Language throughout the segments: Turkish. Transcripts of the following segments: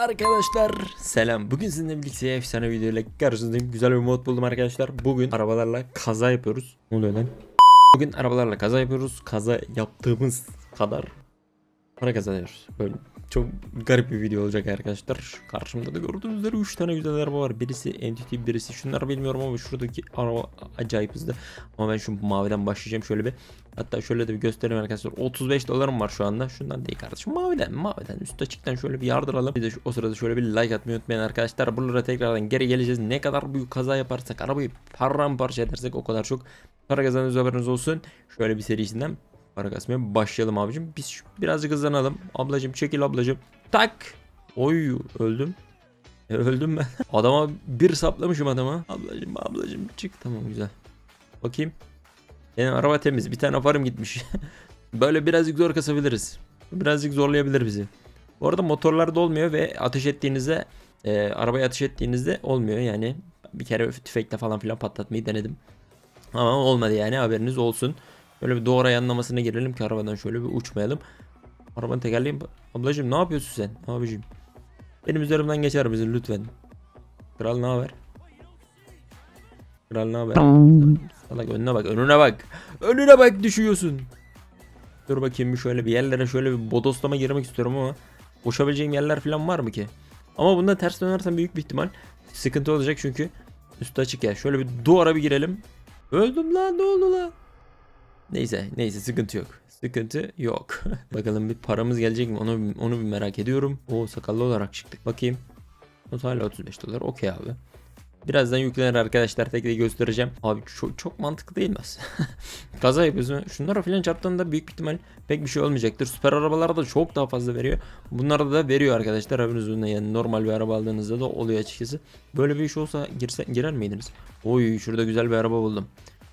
Arkadaşlar selam. Bugün sizinle birlikte efsane video ile karşınızdayım. Güzel bir mod buldum arkadaşlar. Bugün arabalarla kaza yapıyoruz. Ne oluyor lan? Bugün arabalarla kaza yapıyoruz. Kaza yaptığımız kadar para kazanıyoruz. Böyle çok garip bir video olacak arkadaşlar. Karşımda da gördüğünüz üzere 3 tane güzel araba var. Birisi MTT, birisi şunları bilmiyorum ama şuradaki araba acayip hızlı. Ama ben şu maviden başlayacağım şöyle bir. Hatta şöyle de bir göstereyim arkadaşlar. 35 dolarım var şu anda. Şundan değil kardeşim. Maviden maviden üst açıktan şöyle bir yardıralım. Bir de şu, o sırada şöyle bir like atmayı unutmayın arkadaşlar. Buralara tekrardan geri geleceğiz. Ne kadar büyük kaza yaparsak arabayı paramparça edersek o kadar çok para kazanırız haberiniz olsun. Şöyle bir serisinden para kasmaya başlayalım abicim. Biz birazcık hızlanalım. Ablacım çekil ablacım. Tak. Oy öldüm. E, öldüm ben. Adama bir saplamışım adama. Ablacım ablacım çık. Tamam güzel. Bakayım. Benim araba temiz. Bir tane farım gitmiş. Böyle birazcık zor kasabiliriz. Birazcık zorlayabilir bizi. Bu arada motorlarda olmuyor ve ateş ettiğinizde e, arabaya ateş ettiğinizde olmuyor yani. Bir kere tüfekle falan filan patlatmayı denedim. Ama olmadı yani haberiniz olsun. Böyle bir doğru yanlamasına girelim ki arabadan şöyle bir uçmayalım. Arabanın tekerleği... Ablacım ne yapıyorsun sen abicim? Benim üzerimden geçer misin lütfen? Kral ne haber? Kral ne haber? Salak önüne bak önüne bak. Önüne bak düşüyorsun. Dur bakayım bir şöyle bir yerlere şöyle bir bodoslama girmek istiyorum ama uçabileceğim yerler falan var mı ki? Ama bunda ters dönersem büyük bir ihtimal sıkıntı olacak çünkü üstü açık ya. Şöyle bir duvara bir girelim. Öldüm lan ne oldu lan? Neyse neyse sıkıntı yok. Sıkıntı yok. Bakalım bir paramız gelecek mi onu onu bir merak ediyorum. O sakallı olarak çıktık. Bakayım. O hala 35 dolar. Okey abi. Birazdan yüklenir arkadaşlar tek de göstereceğim. Abi çok, çok mantıklı değil mi? Kaza yapıyorsun. Şunlara filan çarptığında büyük ihtimal pek bir şey olmayacaktır. Süper arabalar da çok daha fazla veriyor. Bunlarda da veriyor arkadaşlar. Haberiniz olsun yani normal bir araba aldığınızda da oluyor açıkçası. Böyle bir iş olsa girse, girer miydiniz? Oy şurada güzel bir araba buldum.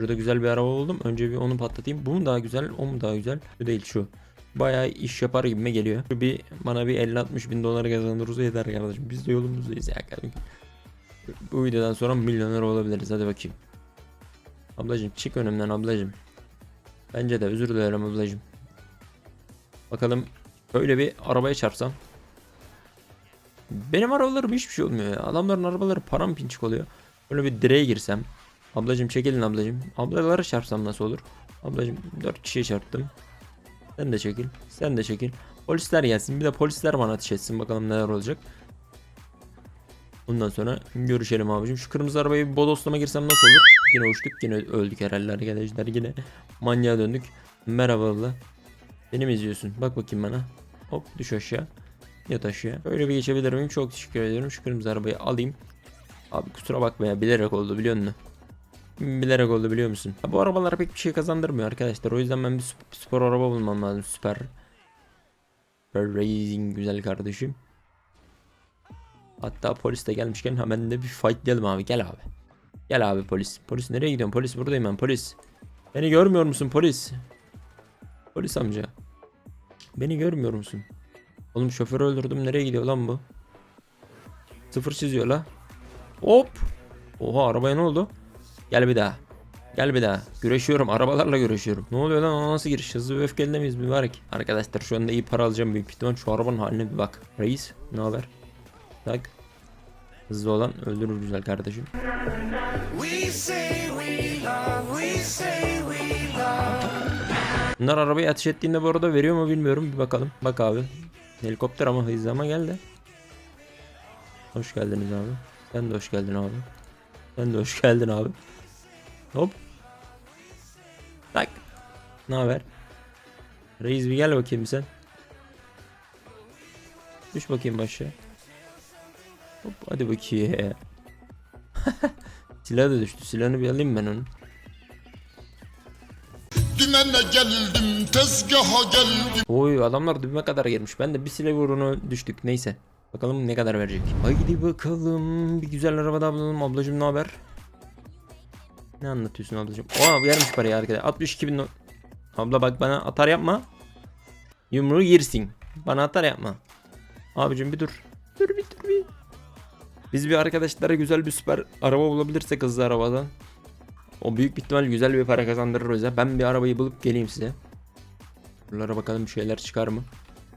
Şurada güzel bir araba buldum. Önce bir onu patlatayım. Bu mu daha güzel? O mu daha güzel? Bu değil şu. Bayağı iş yapar gibime geliyor. Bir bana bir 50-60 bin dolar kazandırırsa yeter kardeşim. Biz de yolumuzdayız ya kardeşim. Bu videodan sonra milyoner olabiliriz. Hadi bakayım. Ablacım çık önümden ablacım. Bence de özür dilerim ablacım. Bakalım böyle bir arabaya çarpsam. Benim arabalarım hiçbir şey olmuyor ya. Adamların arabaları parampinçik oluyor. Böyle bir direğe girsem. Ablacım çekilin ablacım. Ablalara çarpsam nasıl olur? Ablacım 4 kişiye çarptım. Sen de çekil. Sen de çekil. Polisler gelsin. Bir de polisler bana ateş etsin. Bakalım neler olacak. Bundan sonra görüşelim abicim. Şu kırmızı arabaya bir bodoslama girsem nasıl olur? Yine uçtuk. Yine öldük herhalde arkadaşlar. Yine manyağa döndük. Merhaba abla. Beni mi izliyorsun? Bak bakayım bana. Hop düş aşağı. Yat aşağı. Öyle bir geçebilir miyim? Çok teşekkür ediyorum. Şu kırmızı arabayı alayım. Abi kusura bakma ya. Bilerek oldu biliyor musun? Bilerek oldu biliyor musun? Ha, bu arabalar pek bir şey kazandırmıyor arkadaşlar. O yüzden ben bir sp- spor araba bulmam lazım. Süper. Süper Racing güzel kardeşim. Hatta polis de gelmişken hemen de bir fight diyelim abi. Gel abi. Gel abi polis. Polis nereye gidiyorsun? Polis buradayım ben polis. Beni görmüyor musun polis? Polis amca. Beni görmüyor musun? Oğlum şoförü öldürdüm. Nereye gidiyor lan bu? Sıfır çiziyor la. Hop. Oha arabaya ne oldu? Gel bir daha. Gel bir daha. Güreşiyorum. Arabalarla güreşiyorum. Ne oluyor lan? Ona nasıl giriş? Hızlı ve öfkeli miyiz mübarek? Arkadaşlar şu anda iyi para alacağım büyük ihtimal. Şu arabanın haline bir bak. Reis ne haber? Tak. Hızlı olan öldürür güzel kardeşim. Bunlar arabayı ateş ettiğinde bu arada veriyor mu bilmiyorum. Bir bakalım. Bak abi. Helikopter ama hızlı ama geldi. Hoş geldiniz abi. Sen de hoş geldin abi. Sen de hoş geldin abi. Hop. Tak. Ne haber? Reis bir gel bakayım sen. Düş bakayım başa. Hop hadi bakayım. Silah da düştü. Silahını bir alayım ben onu. Dümene geldim, tezgaha geldim. Oy adamlar dibime kadar gelmiş. Ben de bir silah uğruna düştük. Neyse. Bakalım ne kadar verecek. Haydi bakalım. Bir güzel arabada bulalım. Ablacım ne haber? Ne anlatıyorsun ablacım? Oha vermiş parayı arkadaşlar. 62 bin. Abla bak bana atar yapma. Yumruğu yersin. Bana atar yapma. Abicim bir dur. Dur bir dur bir. Biz bir arkadaşlara güzel bir süper araba bulabilirsek hızlı arabadan. O büyük ihtimal güzel bir para kazandırır o yüzden. Ben bir arabayı bulup geleyim size. Buralara bakalım bir şeyler çıkar mı?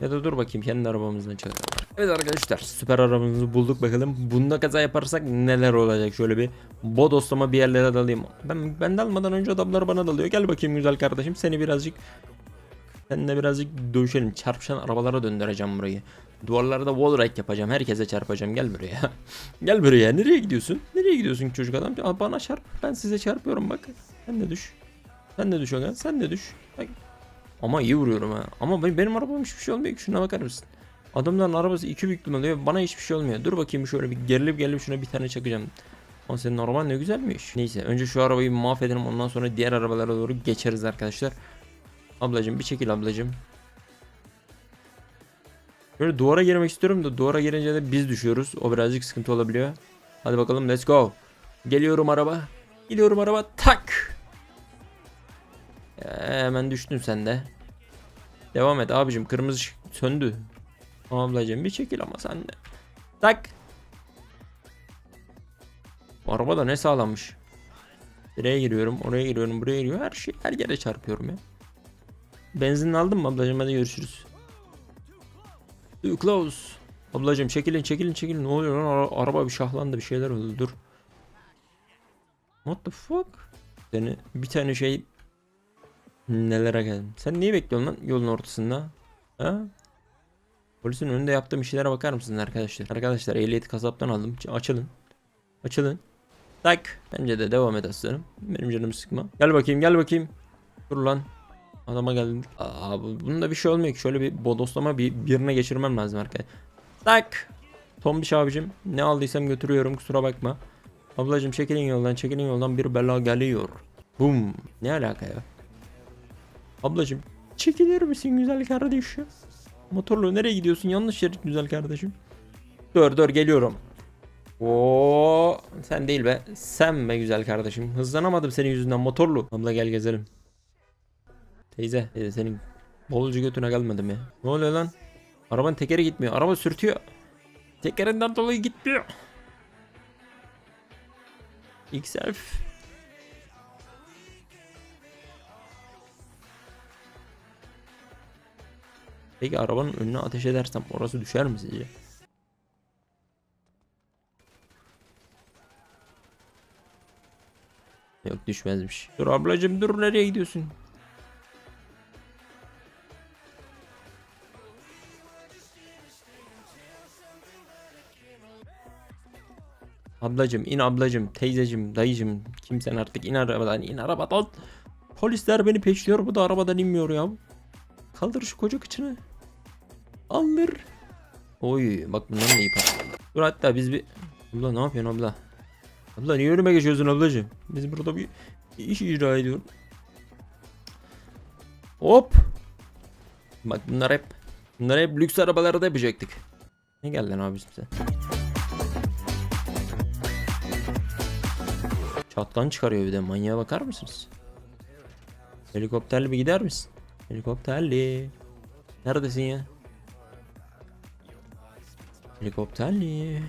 Ya da dur bakayım kendi arabamızdan çıkar. Evet arkadaşlar süper arabamızı bulduk bakalım. Bunda kaza yaparsak neler olacak? Şöyle bir bodoslama bir yerlere dalayım. Ben ben dalmadan önce adamlar bana dalıyor. Gel bakayım güzel kardeşim. Seni birazcık Seninle birazcık dövüşelim. Çarpışan arabalara döndüreceğim burayı. Duvarlarda wall ride yapacağım. Herkese çarpacağım. Gel buraya. Gel buraya. Nereye gidiyorsun? Nereye gidiyorsun çocuk adam? Bana çarp. Ben size çarpıyorum bak. Sen de düş. Sen de düş. Sen de düş. Bak. Ama iyi vuruyorum ha. Ama benim, benim arabam hiçbir şey olmuyor. Şuna bakar mısın? Adamların arabası iki büklüm oluyor. Bana hiçbir şey olmuyor. Dur bakayım şöyle bir gerilip gerilip şuna bir tane çakacağım. Ama senin araban ne güzelmiş. Neyse önce şu arabayı mahvedelim. Ondan sonra diğer arabalara doğru geçeriz arkadaşlar. Ablacım bir çekil ablacım. Böyle duvara girmek istiyorum da duvara girince de biz düşüyoruz. O birazcık sıkıntı olabiliyor. Hadi bakalım let's go. Geliyorum araba. Geliyorum araba. Tak. Hemen düştün sen de. Devam et abicim. Kırmızı ışık söndü. Ablacım bir çekil ama sen de. Tak. Bu araba da ne sağlanmış. Nereye giriyorum, oraya giriyorum, buraya giriyorum. Her şey her yere çarpıyorum ya. Benzin aldın mı ablacım hadi görüşürüz. Too close. Ablacım çekilin çekilin çekilin. Ne oluyor lan Ara- araba bir şahlandı bir şeyler oldu dur. What the fuck? Seni bir tane şey nelere geldim. Sen neyi bekliyorsun lan yolun ortasında? Ha? Polisin önünde yaptığım işlere bakar mısınız arkadaşlar? Arkadaşlar ehliyeti kasaptan aldım. Açılın. Açılın. Tak. Bence de devam et aslanım. Benim canımı sıkma. Gel bakayım gel bakayım. Dur lan. Adama geldim. Aa, bu- bunda bir şey olmuyor ki. Şöyle bir bodoslama bir birine geçirmem lazım arkadaşlar. Tak. Tombiş abicim. Ne aldıysam götürüyorum kusura bakma. Ablacım çekilin yoldan çekilin yoldan bir bela geliyor. Bum. Ne alaka ya? Ablacım çekilir misin güzel kardeşim? Motorlu nereye gidiyorsun? Yanlış şerit güzel kardeşim. Dur dur geliyorum. Oo, sen değil be. Sen be güzel kardeşim. Hızlanamadım senin yüzünden motorlu. Abla gel gezelim. Teyze, teyze senin bolcu götüne gelmedim ya. Ne oluyor lan? Arabanın tekeri gitmiyor. Araba sürtüyor. Tekerinden dolayı gitmiyor. XF. Peki arabanın önüne ateş edersem orası düşer mi sizce? Yok düşmezmiş. Dur ablacım dur nereye gidiyorsun? Ablacım in ablacım teyzecim dayıcım kimsen artık in arabadan in arabadan. Polisler beni peşliyor bu da arabadan inmiyor ya. Kaldır şu koca kıçını. Aldır. Oy bak bundan da iyi para. Dur hatta biz bir... Abla ne yapıyorsun abla? Abla niye önüme geçiyorsun ablacığım? Biz burada bir iş icra ediyoruz. Hop. Bak bunlar hep bunlar hep lüks arabalarda yapacaktık. Ne geldi lan abi sen? Çattan çıkarıyor bir de manyağa bakar mısınız? Helikopterli bir gider misin? Helikopterli. Neredesin ya? Helikopterli.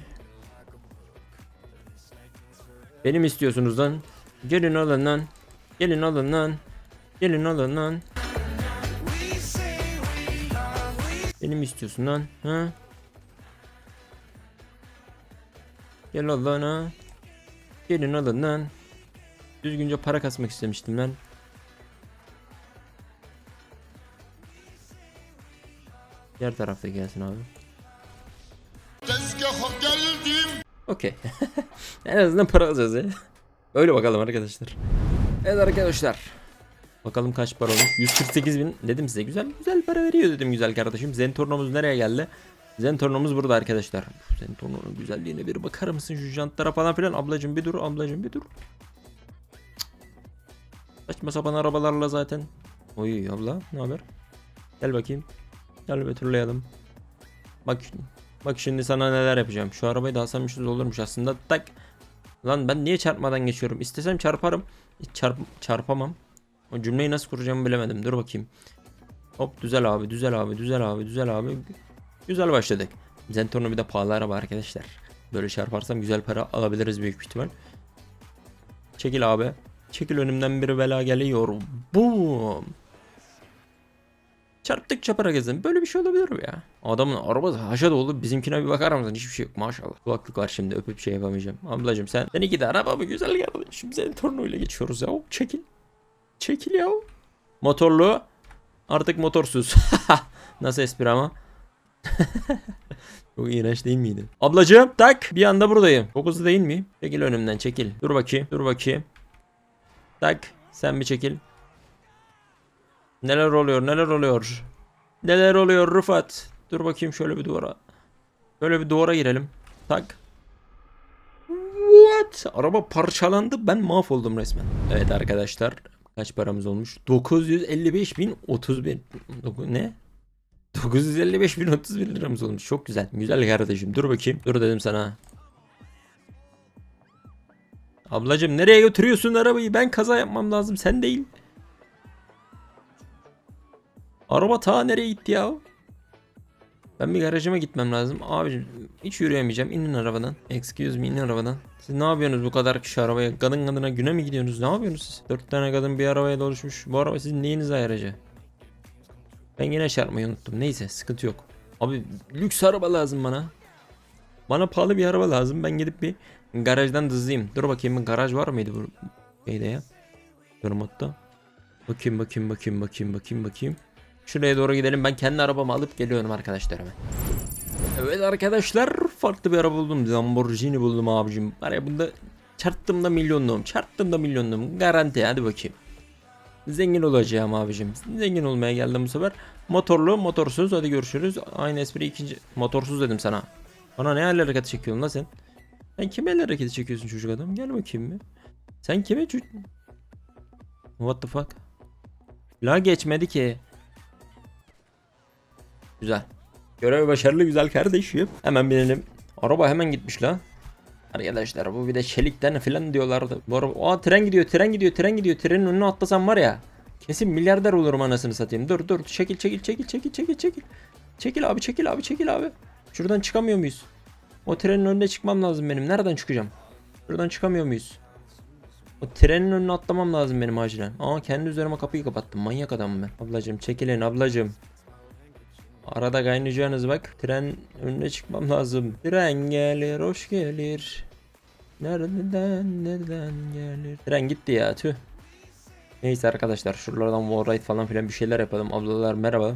Beni mi istiyorsunuz lan? Gelin alın lan. Gelin alın lan. Gelin alın lan. Beni mi istiyorsun lan? Ha? Gel al ha. Gelin alın lan. Düzgünce para kasmak istemiştim lan. Diğer tarafta gelsin abi. Okey. en azından para alacağız ya. Öyle bakalım arkadaşlar. Evet arkadaşlar. Bakalım kaç para olmuş. 148 bin dedim size güzel güzel para veriyor dedim güzel kardeşim. Zentorno'muz nereye geldi? Zentorno'muz burada arkadaşlar. Zentorno'nun güzelliğine bir bakar mısın şu jantlara falan filan. Ablacım bir dur ablacım bir dur. Saçma sapan arabalarla zaten. Oy abla ne haber? Gel bakayım. Gel bir turlayalım. Bak Bak şimdi sana neler yapacağım. Şu arabayı da alsam olurmuş aslında. Tak. Lan ben niye çarpmadan geçiyorum? İstesem çarparım. Çarp çarpamam. O cümleyi nasıl kuracağımı bilemedim. Dur bakayım. Hop düzel abi, düzel abi, düzel abi, düzel abi. Güzel başladık. Zentorno bir de pahalı araba arkadaşlar. Böyle çarparsam güzel para alabiliriz büyük ihtimal. Çekil abi. Çekil önümden bir bela geliyor. Boom. Çarptıkça para kazan. Böyle bir şey olabilir mi ya? Adamın arabası haşa dolu. Bizimkine bir bakar mısın? Hiçbir şey yok maşallah. Kulaklık var şimdi öpüp şey yapamayacağım. Ablacım sen. Seninki de araba mı güzel kardeşim. Senin torunuyla geçiyoruz ya. Çekil. Çekil ya. Motorlu. Artık motorsuz. Nasıl espri ama? Çok iğrenç değil miydi? Ablacığım tak bir anda buradayım. Çok hızlı değil miyim? Çekil önümden çekil. Dur bakayım dur bakayım. Tak sen bir çekil. Neler oluyor neler oluyor? Neler oluyor Rıfat? Dur bakayım şöyle bir duvara. Şöyle bir duvara girelim. Tak. What? Araba parçalandı ben mahvoldum resmen. Evet arkadaşlar kaç paramız olmuş? 955 bin 30 bin. Doku- Ne? 955 bin 30 bin liramız olmuş. Çok güzel. Güzel kardeşim. Dur bakayım. Dur dedim sana. Ablacım nereye götürüyorsun arabayı? Ben kaza yapmam lazım. Sen değil. Araba ta nereye gitti ya? Ben bir garajıma gitmem lazım. Abicim hiç yürüyemeyeceğim. İnin arabadan. Excuse me inin arabadan. Siz ne yapıyorsunuz bu kadar kişi arabaya? Kadın kadına güne mi gidiyorsunuz? Ne yapıyorsunuz siz? Dört tane kadın bir arabaya doluşmuş. Bu araba sizin neyinize ayaracak? Ben yine çarpmayı unuttum. Neyse sıkıntı yok. Abi lüks araba lazım bana. Bana pahalı bir araba lazım. Ben gidip bir garajdan dızlayayım. Dur bakayım bir garaj var mıydı bu şeyde ya? Dur modda. Bakayım bakayım bakayım bakayım bakayım bakayım. Şuraya doğru gidelim. Ben kendi arabamı alıp geliyorum arkadaşlar hemen. Evet arkadaşlar farklı bir araba buldum. Lamborghini buldum abicim. Var ya bunda çarptım da milyonluğum. Çarptım da milyonluğum. Garanti hadi bakayım. Zengin olacağım abicim. Zengin olmaya geldim bu sefer. Motorlu, motorsuz. Hadi görüşürüz. Aynı espri ikinci. Motorsuz dedim sana. Bana ne el hareketi çekiyorsun lan sen? Sen kime el hareketi çekiyorsun çocuk adam? Gel bakayım bir. Sen kime çocuk... What the fuck? La geçmedi ki. Güzel. Görev başarılı güzel kardeşim. Hemen binelim. Araba hemen gitmiş lan. Arkadaşlar bu bir de çelikten falan diyorlardı. Bu araba, aa tren gidiyor, tren gidiyor, tren gidiyor. Trenin önüne atlasam var ya. Kesin milyarder olurum anasını satayım. Dur dur çekil çekil çekil çekil çekil çekil. Çekil abi çekil abi çekil abi. Şuradan çıkamıyor muyuz? O trenin önüne çıkmam lazım benim. Nereden çıkacağım? Şuradan çıkamıyor muyuz? O trenin önüne atlamam lazım benim acilen. Aa kendi üzerime kapıyı kapattım. Manyak adam ben. Ablacım çekilin ablacım. Arada kaynayacağınız bak. Tren önüne çıkmam lazım. Tren gelir, hoş gelir. Nereden, nereden gelir? Tren gitti ya tüh. Neyse arkadaşlar şuralardan wallride falan filan bir şeyler yapalım. Ablalar merhaba.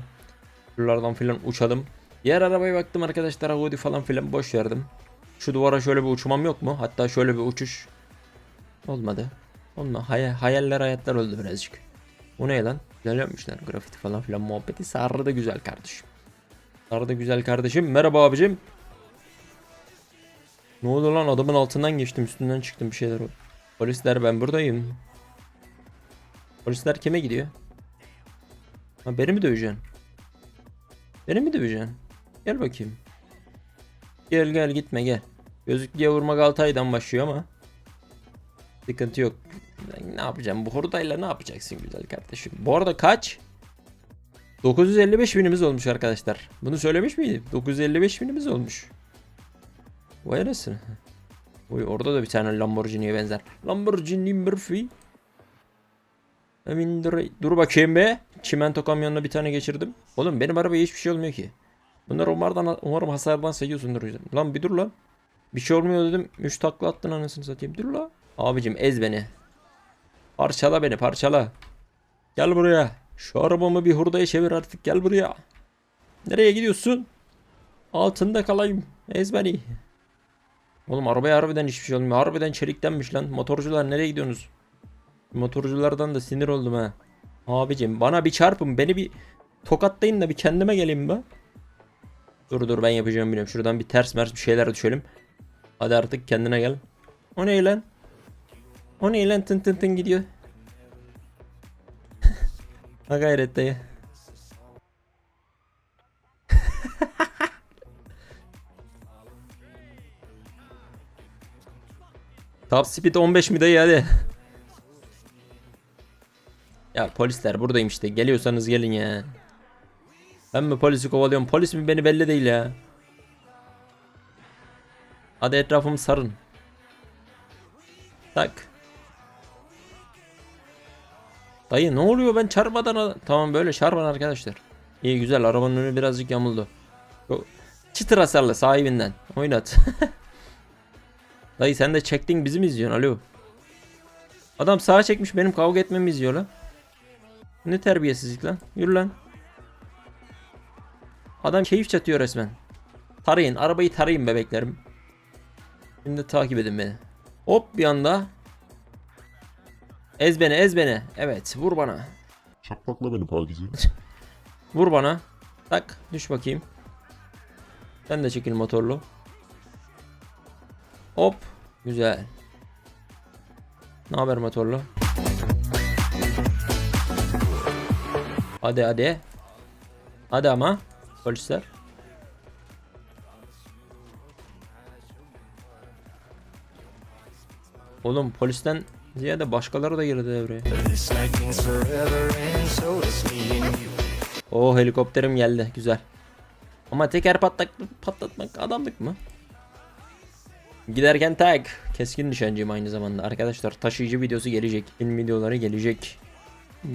Şuralardan filan uçalım. Diğer arabaya baktım arkadaşlar Audi falan filan boş verdim. Şu duvara şöyle bir uçmam yok mu? Hatta şöyle bir uçuş. Olmadı. Olma. Hay hayaller hayatlar oldu birazcık. Bu ne lan? Güzel yapmışlar. Grafiti falan filan muhabbeti. Sarı da güzel kardeşim. Sarı da güzel kardeşim. Merhaba abicim. Ne oldu lan adamın altından geçtim üstünden çıktım bir şeyler oldu. Polisler ben buradayım. Polisler kime gidiyor? Ha beni mi döveceksin? Beni mi döveceksin? Gel bakayım. Gel gel gitme gel. Gözlüklüye vurmak 6 aydan başlıyor ama. Sıkıntı yok. Ne yapacağım? Bu hurdayla ne yapacaksın güzel kardeşim? Bu arada kaç? 955 binimiz olmuş arkadaşlar. Bunu söylemiş miydim? 955 binimiz olmuş. Vay anasını. Oy orada da bir tane Lamborghini'ye benzer. Lamborghini Murphy. Emin dur, bakayım be. Çimento kamyonuna bir tane geçirdim. Oğlum benim arabaya hiçbir şey olmuyor ki. Bunlar umarım, umarım hasardan seviyorsundur. o. Lan bir dur lan. Bir şey olmuyor dedim. 3 takla attın anasını satayım. Dur la. Abicim ez beni. Parçala beni parçala. Gel buraya. Şu arabamı bir hurdaya çevir artık gel buraya. Nereye gidiyorsun? Altında kalayım. Ez beni. Oğlum arabaya harbiden hiçbir şey olmuyor. Harbiden çeliktenmiş lan. Motorcular nereye gidiyorsunuz? Motorculardan da sinir oldum ha. Abicim bana bir çarpın. Beni bir tokatlayın da bir kendime geleyim be. Dur dur ben yapacağım biliyorum. Şuradan bir ters mers bir şeyler düşelim. Hadi artık kendine gel. O ne lan? O ne lan tın tın tın gidiyor. Ha gayret dayı. Top speed 15 mi dayı hadi. Ya polisler buradayım işte. Geliyorsanız gelin ya. Ben mi polisi kovalıyorum? Polis mi beni belli değil ya. Hadi etrafımı sarın. Tak. Dayı ne oluyor ben çarpmadan Tamam böyle çarpın arkadaşlar. İyi güzel arabanın önü birazcık yamuldu. Çıtır hasarlı sahibinden. Oynat. Dayı sen de çektin bizi mi izliyorsun alo? Adam sağa çekmiş benim kavga etmemi izliyor lan. Ne terbiyesizlik lan. Yürü lan. Adam keyif çatıyor resmen. Tarayın arabayı tarayın bebeklerim. Şimdi takip edin beni. Hop bir anda. Ez beni ez beni. Evet vur bana. Çakmakla beni Pakize. Vur bana. Tak düş bakayım. Sen de çekil motorlu. Hop. Güzel. Ne haber motorlu? Hadi hadi. Hadi ama. Polisler. Oğlum polisten ziyade başkaları da girdi devreye. O helikopterim geldi. Güzel. Ama teker patlak patlatmak adamlık mı? Giderken tag. Keskin nişancıyım aynı zamanda. Arkadaşlar taşıyıcı videosu gelecek. Film videoları gelecek.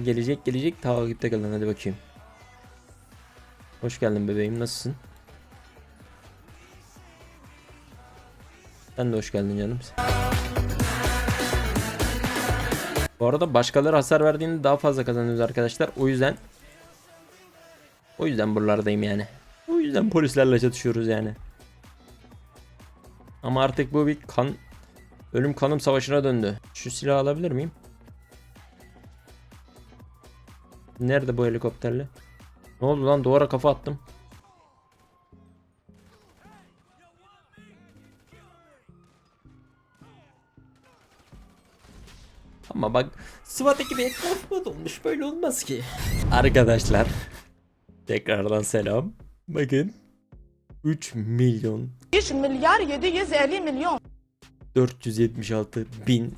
Gelecek gelecek. Takipte kalın hadi bakayım. Hoş geldin bebeğim. Nasılsın? Sen de hoş geldin canım. Bu arada başkaları hasar verdiğinde daha fazla kazanıyoruz arkadaşlar. O yüzden o yüzden buralardayım yani. O yüzden polislerle çatışıyoruz yani. Ama artık bu bir kan ölüm kanım savaşına döndü. Şu silahı alabilir miyim? Nerede bu helikopterle? Ne oldu lan duvara kafa attım. Ama bak SWAT ekibi etrafıma dolmuş böyle olmaz ki. Arkadaşlar Tekrardan selam. Bakın. 3 milyon 3 milyar 750 milyon. 476 bin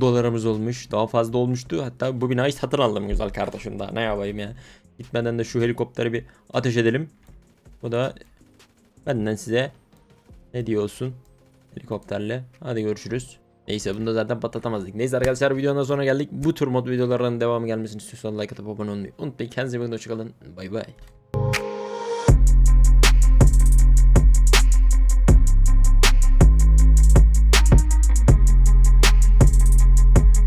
dolarımız olmuş. Daha fazla olmuştu. Hatta bu binayı satın aldım güzel kardeşim daha. Ne yapayım ya. Gitmeden de şu helikopteri bir ateş edelim. Bu da benden size ne diyorsun helikopterle. Hadi görüşürüz. Neyse bunu da zaten patlatamazdık. Neyse arkadaşlar videonun sonuna geldik. Bu tür mod videolarının devamı gelmesini istiyorsanız like atıp abone olmayı unutmayın. Kendinize iyi bakın. Hoşçakalın. Bay bay.